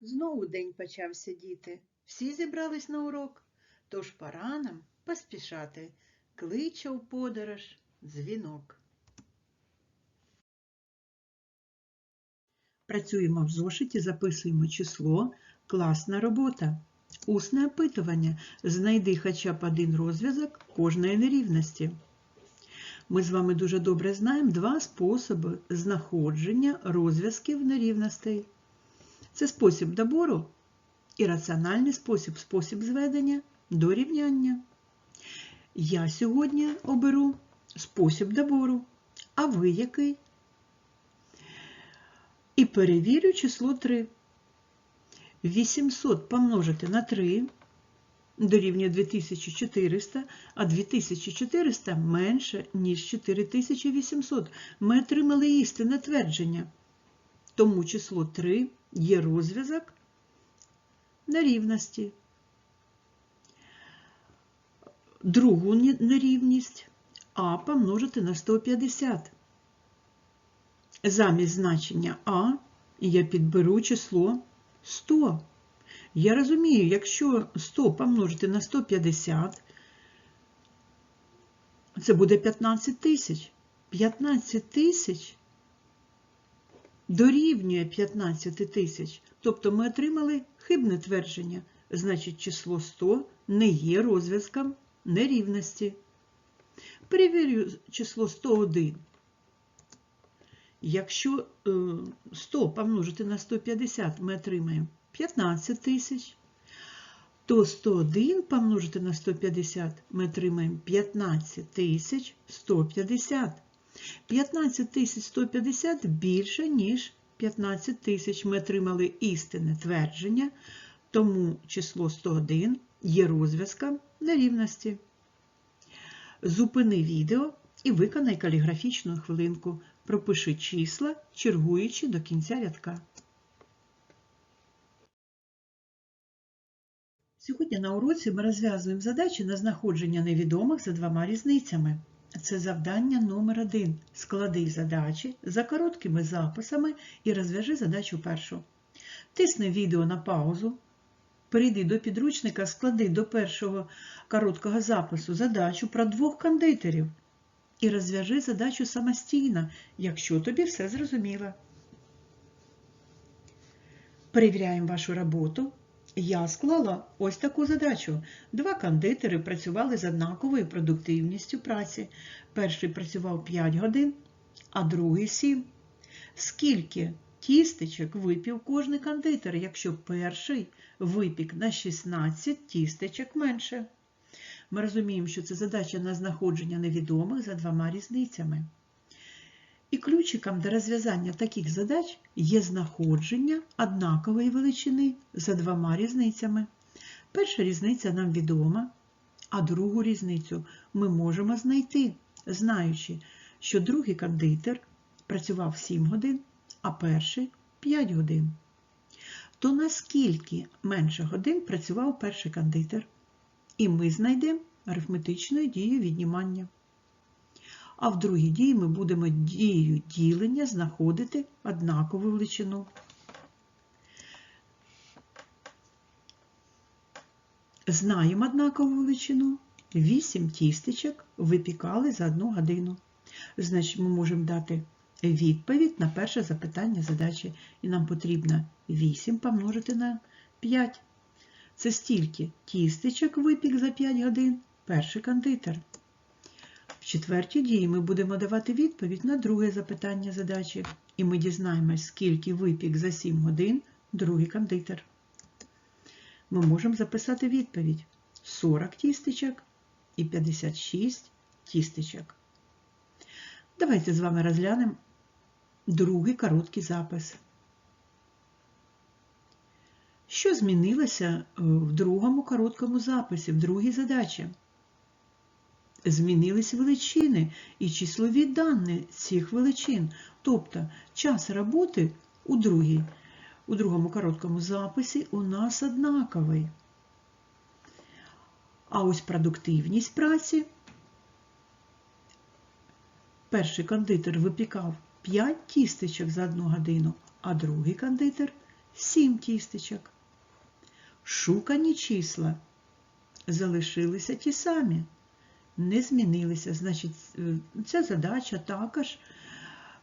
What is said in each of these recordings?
Знову день почався, діти. Всі зібрались на урок. Тож пора нам поспішати. Кличе у подорож дзвінок. Працюємо в зошиті, записуємо число, класна робота. Усне опитування. Знайди хоча б один розв'язок кожної нерівності. Ми з вами дуже добре знаємо два способи знаходження розв'язків нерівностей. Це спосіб добору і раціональний спосіб, спосіб зведення до рівняння. Я сьогодні оберу спосіб добору, а ви який? І перевірю число 3. 800 помножити на 3 дорівнює 2400, а 2400 менше, ніж 4800. Ми отримали істинне твердження. Тому число 3 є розв'язок нерівності. Другу нерівність А помножити на 150. Замість значення А я підберу число 100. Я розумію, якщо 100 помножити на 150, це буде 15 тисяч. 15 тисяч дорівнює 15 тисяч. Тобто ми отримали хибне твердження. Значить, число 100 не є розв'язком нерівності. Перевірю число 101. Якщо 100 помножити на 150, ми отримаємо 15 тисяч, то 101 помножити на 150, ми отримаємо 15 тисяч 150. 15 тисяч 150 більше, ніж 15 тисяч. Ми отримали істинне твердження, тому число 101 є розв'язком нерівності. Зупини відео і виконай каліграфічну хвилинку. Пропиши числа, чергуючи до кінця рядка. Сьогодні на уроці ми розв'язуємо задачі на знаходження невідомих за двома різницями. Це завдання номер один. Склади задачі за короткими записами і розв'яжи задачу першу. Тисни відео на паузу. Перейди до підручника, склади до першого короткого запису задачу про двох кондитерів і розв'яжи задачу самостійно, якщо тобі все зрозуміло. Перевіряємо вашу роботу. Я склала ось таку задачу. Два кондитери працювали з однаковою продуктивністю праці. Перший працював 5 годин, а другий 7. Скільки тістечок випів кожний кондитер, якщо перший випік на 16 тістечок менше? Ми розуміємо, що це задача на знаходження невідомих за двома різницями. І ключиком до розв'язання таких задач є знаходження однакової величини за двома різницями. Перша різниця нам відома, а другу різницю ми можемо знайти, знаючи, що другий кондитер працював 7 годин, а перший 5 годин. То наскільки менше годин працював перший кондитер? І ми знайдемо арифметичну дію віднімання. А в другій дії ми будемо дією ділення знаходити однакову величину. Знаємо однакову величину. 8 тістечок випікали за одну годину. Значить, ми можемо дати відповідь на перше запитання задачі. І нам потрібно 8 помножити на 5. Це стільки тістечок випік за 5 годин перший кондитер. Четвертій дії ми будемо давати відповідь на друге запитання задачі, і ми дізнаємось, скільки випік за 7 годин другий кондитер. Ми можемо записати відповідь 40 тістечок і 56 тістечок. Давайте з вами розглянемо другий короткий запис. Що змінилося в другому короткому записі, в другій задачі? Змінились величини і числові дані цих величин. Тобто час роботи у, другій, у другому короткому записі у нас однаковий. А ось продуктивність праці. Перший кондитер випікав 5 тістечок за одну годину, а другий кондитер 7 тістечок. Шукані числа залишилися ті самі, не змінилися. Значить, е, ця задача також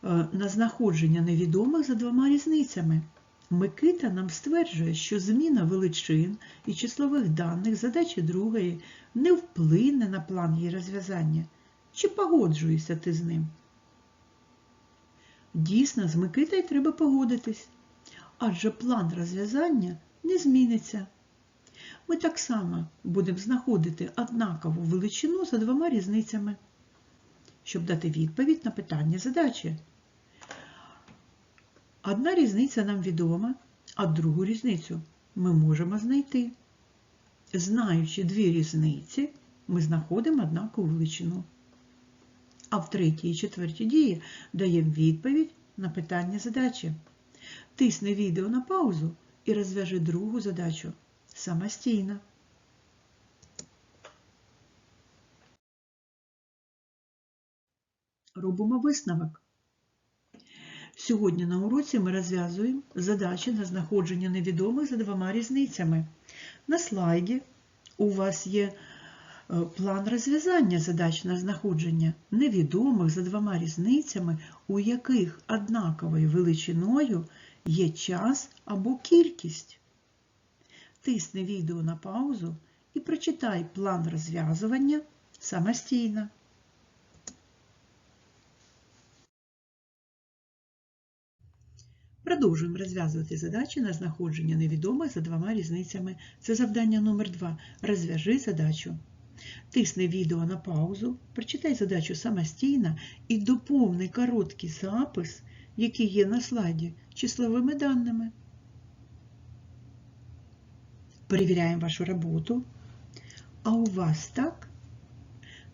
е, на знаходження невідомих за двома різницями. Микита нам стверджує, що зміна величин і числових даних задачі другої не вплине на план її розв'язання. Чи погоджуєшся ти з ним? Дійсно, з Микитою треба погодитись, адже план розв'язання не зміниться. Ми так само будемо знаходити однакову величину за двома різницями, щоб дати відповідь на питання задачі. Одна різниця нам відома, а другу різницю ми можемо знайти. Знаючи дві різниці, ми знаходимо однакову величину. А в третій і четвертій дії даємо відповідь на питання задачі. Тисни відео на паузу і розв'яжи другу задачу самостійно. Робимо висновок. Сьогодні на уроці ми розв'язуємо задачі на знаходження невідомих за двома різницями. На слайді у вас є е, план розв'язання задач на знаходження невідомих за двома різницями, у яких однаковою величиною є час або кількість. Тисни відео на паузу і прочитай план розв'язування самостійно. Продовжуємо розв'язувати задачі на знаходження невідомих за двома різницями. Це завдання номер 2 Розв'яжи задачу. Тисни відео на паузу, прочитай задачу самостійно і доповни короткий запис, який є на слайді, числовими даними. Перевіряємо вашу роботу. А у вас так?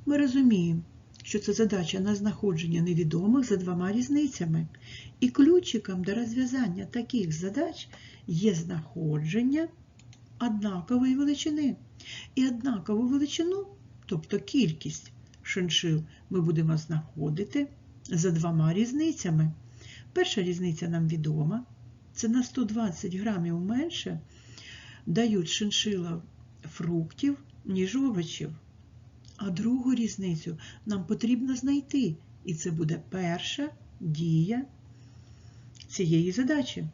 Ми розуміємо, що це задача на знаходження невідомих за двома різницями. І ключиком до розв'язання таких задач є знаходження однакової величини. І однакову величину, тобто кількість шиншил, ми будемо знаходити за двома різницями. Перша різниця нам відома, це на 120 грамів менше дають шиншила фруктів, ніж овочів. А другу різницю нам потрібно знайти, і це буде перша дія цієї задачі.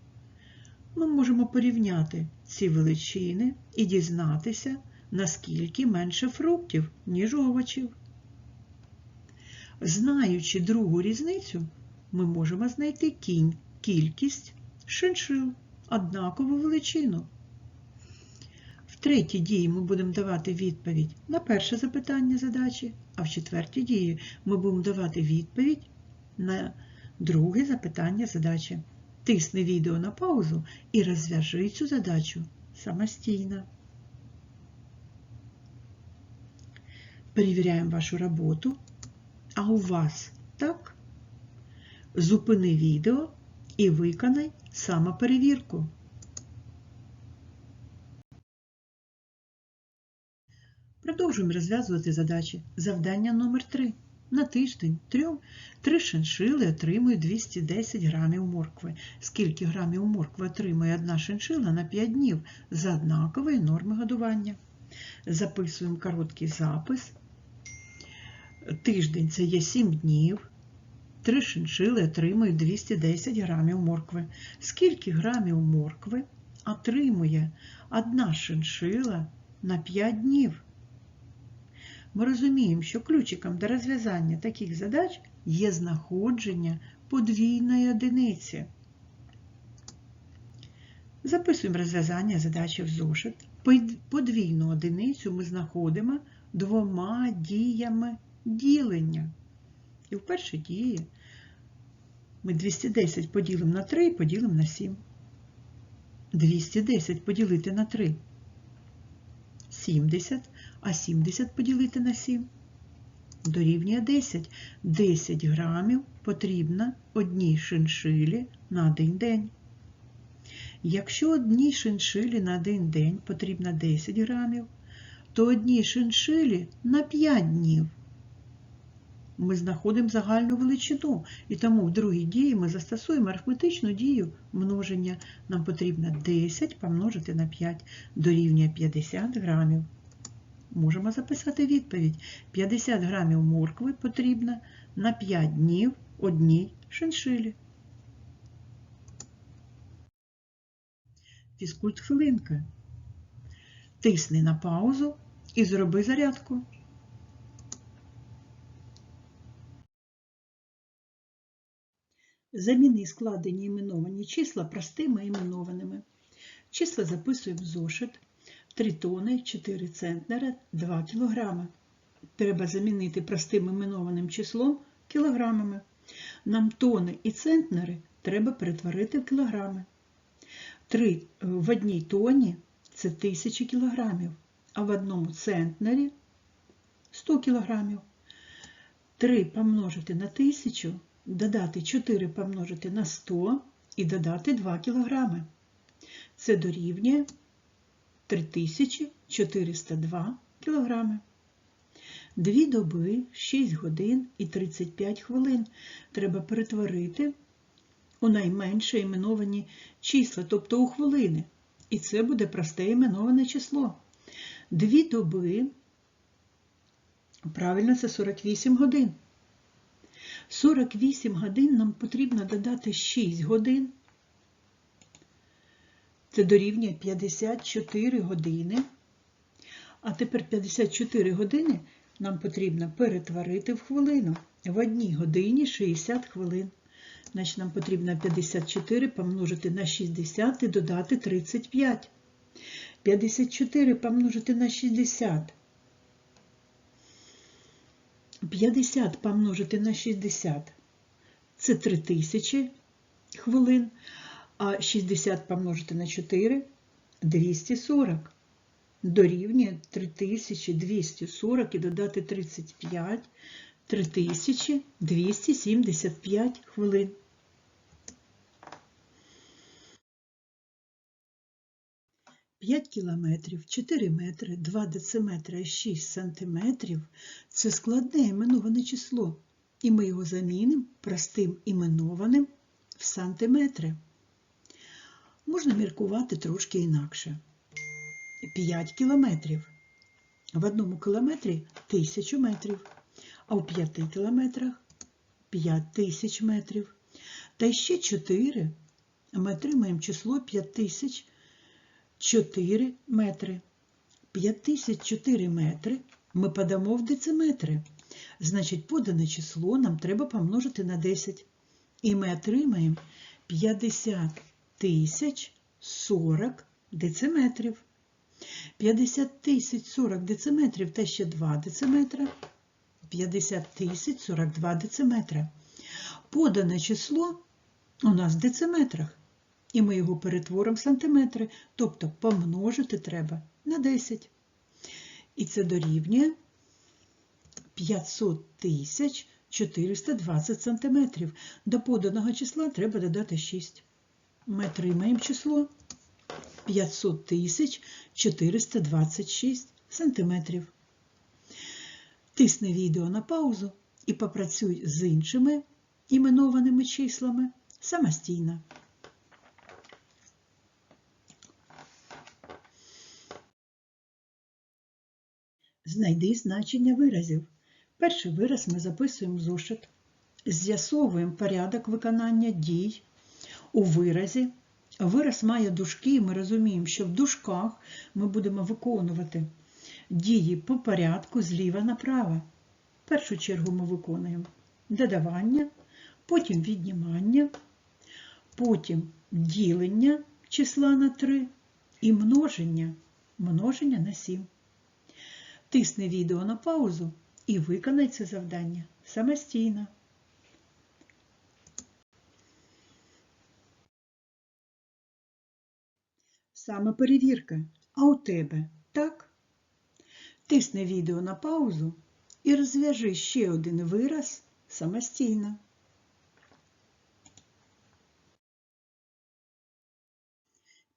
Ми можемо порівняти ці величини і дізнатися, наскільки менше фруктів, ніж овочів. Знаючи другу різницю, ми можемо знайти кінь, кількість шиншил, однакову величину. В третій дії ми будемо давати відповідь на перше запитання задачі, а в четвертій дії ми будемо давати відповідь на друге запитання задачі. Тисни відео на паузу і розв'яжи цю задачу самостійно. Перевіряємо вашу роботу. А у вас так? Зупини відео і виконай самоперевірку. Продовжуємо розв'язувати задачі. Завдання номер 3 На тиждень трьом три шиншили отримують 210 грамів моркви. Скільки грамів моркви отримує одна шиншила на 5 днів за однакової норми годування? Записуємо короткий запис. Тиждень це є 7 днів. Три шиншили отримують 210 грамів моркви. Скільки грамів моркви отримує одна шиншила на 5 днів? Ми розуміємо, що ключиком до розв'язання таких задач є знаходження подвійної одиниці. Записуємо розв'язання задачі в зошит. Подвійну одиницю ми знаходимо двома діями ділення. І в першій дії ми 210 поділимо на 3 і поділимо на 7. 210 поділити на 3 70, а 70 поділити на 7 дорівнює 10. 10 грамів потрібно одній шиншилі на один день. Якщо одній шиншилі на один день потрібно 10 грамів, то одній шиншилі на 5 днів ми знаходимо загальну величину. І тому в другій дії ми застосуємо арифметичну дію множення. Нам потрібно 10 помножити на 5 дорівнює 50 грамів. Можемо записати відповідь. 50 грамів моркви потрібно на 5 днів одній шиншилі. Фізкульт хвилинка. Тисни на паузу і зроби зарядку. Заміни складені іменовані числа простими іменованими. Числа записуємо в зошит. 3 тони, 4 центнера, 2 кілограми. Треба замінити простим іменованим числом кілограмами. Нам тони і центнери треба перетворити в кілограми. 3 в одній тоні це 1000 кілограмів, а в одному центнері 100 кілограмів. 3 помножити на 1000, додати 4 помножити на 100 і додати 2 кілограми. Це дорівнює 3402 кілограми. Дві доби, 6 годин і 35 хвилин треба перетворити у найменше іменовані числа, тобто у хвилини. І це буде просте іменоване число. Дві доби, правильно, це 48 годин. 48 годин нам потрібно додати 6 годин. Це дорівнює 54 години. А тепер 54 години нам потрібно перетворити в хвилину. В одній годині 60 хвилин. Значить, нам потрібно 54 помножити на 60 і додати 35. 54 помножити на 60. 50 помножити на 60. Це 3000 хвилин. А 60 помножити на 4 240. Дорівнює 3240 і додати 35 3275 хвилин. П'ять кілометрів, 4 метри, 2 дециметри і 6 сантиметрів – це складне іменоване число, і ми його замінимо простим іменованим в сантиметри. Можна міркувати трошки інакше. 5 кілометрів. В одному кілометрі 1000 метрів, а в 5 кілометрах 5000 метрів. Та ще 4 ми отримаємо число 5004 метри. 5004 метри ми подамо в дециметри. Значить, подане число нам треба помножити на 10. І ми отримаємо 50 тисяч 40 дециметрів. 50 тисяч 40 дециметрів та ще 2 дециметра. 50 тисяч 42 дециметра. Подане число у нас в дециметрах. І ми його перетворимо в сантиметри, тобто помножити треба на 10. І це дорівнює 500 тисяч 420 сантиметрів. До поданого числа треба додати 6. Ми отримаємо число 500 тисяч 426 сантиметрів. Тисни відео на паузу і попрацюй з іншими іменованими числами самостійно. Знайди значення виразів. Перший вираз ми записуємо зошит. З'ясовуємо порядок виконання дій у виразі. Вираз має дужки, і ми розуміємо, що в дужках ми будемо виконувати дії по порядку зліва направо. В першу чергу ми виконуємо додавання, потім віднімання, потім ділення числа на 3 і множення, множення на 7. Тисни відео на паузу і виконай це завдання самостійно. Саме перевірка. А у тебе так? Тисни відео на паузу і розв'яжи ще один вираз самостійно.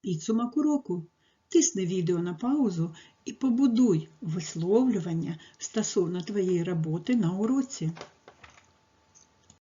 Підсумок уроку. Тисни відео на паузу і побудуй висловлювання стосовно твоєї роботи на уроці.